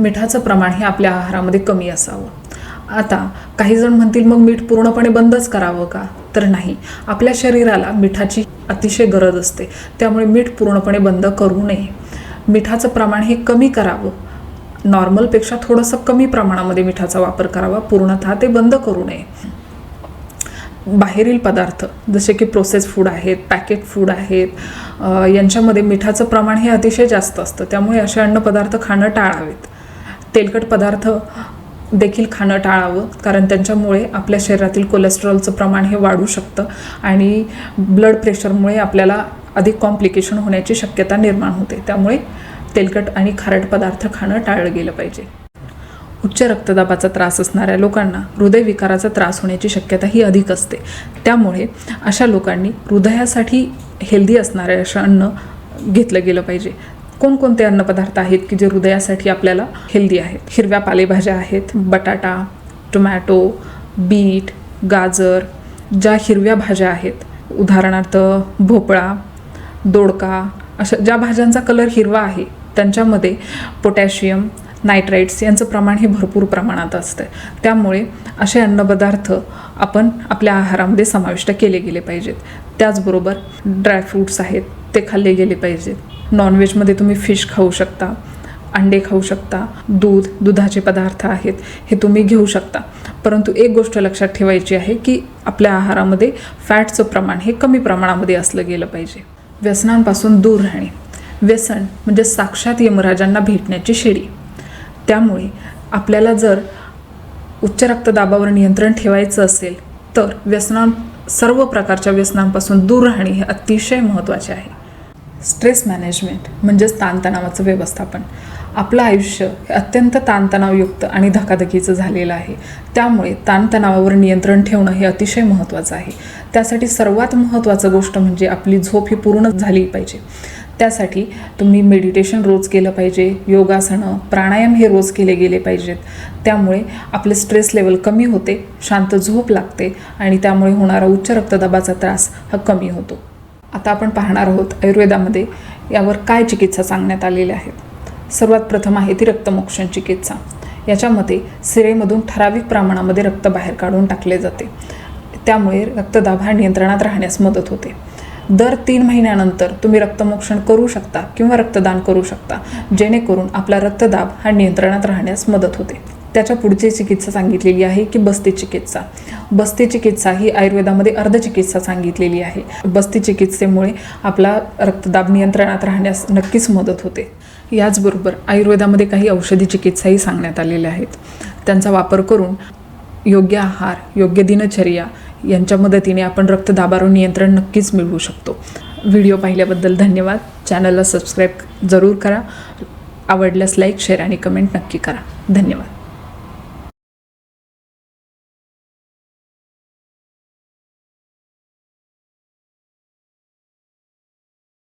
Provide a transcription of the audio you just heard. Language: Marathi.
मिठाचं प्रमाण हे आपल्या आहारामध्ये कमी असावं. आता काही जण म्हणतील मग मीठ पूर्णपणे बंदच करावं का? तर नाही. आपल्या शरीराला मिठाची अतिशय गरज असते. त्यामुळे मीठ पूर्णपणे बंद करू नये. मिठाचं प्रमाण हे कमी करावं. नॉर्मलपेक्षा थोडंसं कमी प्रमाणामध्ये मिठाचा वापर करावा. पूर्णतः ते बंद करू नये. बाहेरील पदार्थ जसे की प्रोसेस फूड आहेत पॅकेट फूड आहेत यांच्यामध्ये मिठाचं प्रमाण हे अतिशय जास्त असतं. त्यामुळे असे अन्नपदार्थ खाणं टाळावेत. तेलकट पदार्थ देखील खाणं टाळावं कारण त्यांच्यामुळे आपल्या शरीरातील कोलेस्ट्रॉलचं प्रमाण हे वाढू शकतं आणि ब्लड प्रेशरमुळे आपल्याला अधिक कॉम्प्लिकेशन होण्याची शक्यता निर्माण होते. त्यामुळे तेलकट आणि खारट पदार्थ खाणं टाळलं गेलं पाहिजे. उच्च रक्तदाबाचा त्रास असणाऱ्या लोकांना हृदयविकाराचा त्रास होण्याची शक्यता ही अधिक असते. त्यामुळे अशा लोकांनी हृदयासाठी हेल्दी असणारे असं अन्न घेतलं गेलं पाहिजे. कोणकोणते अन्नपदार्थ आहेत की जे हृदयासाठी आपल्याला हेल्दी आहेत? हिरव्या पालेभाज्या आहेत बटाटा टोमॅटो बीट गाजर ज्या हिरव्या भाज्या आहेत. उदाहरणार्थ भोपळा दोडका अशा ज्या भाज्यांचा कलर हिरवा आहे त्यांच्यामध्ये पोटॅशियम नायट्राईट्स यांचं प्रमाण हे भरपूर प्रमाणात असतं त्यामुळे असे अन्नपदार्थ आपण आपल्या आहारामध्ये समाविष्ट केले गेले पाहिजेत. त्याचबरोबर ड्रायफ्रूट्स आहेत ते खाल्ले गेले पाहिजेत. नॉनव्हेजमध्ये तुम्ही फिश खाऊ शकता अंडे खाऊ शकता दूध दुधाचे पदार्थ आहेत हे तुम्ही घेऊ शकता. परंतु एक गोष्ट लक्षात ठेवायची आहे की आपल्या आहारामध्ये फॅटचं प्रमाण हे कमी प्रमाणामध्ये असलं गेलं पाहिजे. व्यसनांपासून दूर राहणे. व्यसन म्हणजे साक्षात यमराजांना भेटण्याची शेडी. त्यामुळे आपल्याला जर उच्च रक्तदाबावर नियंत्रण ठेवायचं असेल तर व्यसनां सर्व प्रकारच्या व्यसनांपासून दूर राहणे हे अतिशय महत्त्वाचे आहे. स्ट्रेस मॅनेजमेंट म्हणजेच ताणतणावाचं व्यवस्थापन. आपलं आयुष्य हे अत्यंत ताणतणावयुक्त आणि धकाधकीचं झालेलं आहे. त्यामुळे ताणतणावावर नियंत्रण ठेवणं हे अतिशय महत्त्वाचं आहे. त्यासाठी सर्वात महत्त्वाचं गोष्ट म्हणजे आपली झोप ही पूर्ण झाली पाहिजे. त्यासाठी तुम्ही मेडिटेशन रोज केलं पाहिजे योगासनं प्राणायाम हे रोज केले गेले पाहिजेत. त्यामुळे आपले स्ट्रेस लेवल कमी होते शांत झोप लागते आणि त्यामुळे होणारा उच्च रक्तदाबाचा त्रास हा कमी होतो. आता आपण पाहणार आहोत आयुर्वेदामध्ये यावर काय चिकित्सा सांगण्यात आलेल्या आहेत. सर्वात प्रथम आहे ती रक्तमोक्षण चिकित्सा. याच्यामध्ये सिरेमधून ठराविक प्रमाणामध्ये रक्त बाहेर काढून टाकले जाते. त्यामुळे रक्तदाब हा नियंत्रणात राहण्यास मदत होते. दर तीन महिन्यानंतर तुम्ही रक्तमोक्षण करू शकता किंवा रक्तदान करू शकता. जेणेकरून आपला रक्तदाब हा नियंत्रणात राहण्यास मदत होते. त्याच्या पुढची चिकित्सा सांगितलेली आहे की बस्ती चिकित्सा. बस्ती चिकित्सा ही आयुर्वेदामध्ये अर्धचिकित्सा सांगितलेली आहे. बस्ती चिकित्सेमुळे आपला रक्तदाब नियंत्रणात राहण्यास नक्कीच मदत होते. याचबरोबर आयुर्वेदामध्ये काही औषधी चिकित्साही सांगण्यात आलेल्या आहेत. त्यांचा वापर करून योग्य आहार योग्य दिनचर्या यांच्या मदतीने आपण रक्तदाबावर नियंत्रण नक्कीच मिळवू शकतो. व्हिडिओ पाहिल्याबद्दल धन्यवाद. चॅनलला सबस्क्राईब जरूर करा. आवडल्यास लाईक शेअर आणि कमेंट नक्की करा. धन्यवाद.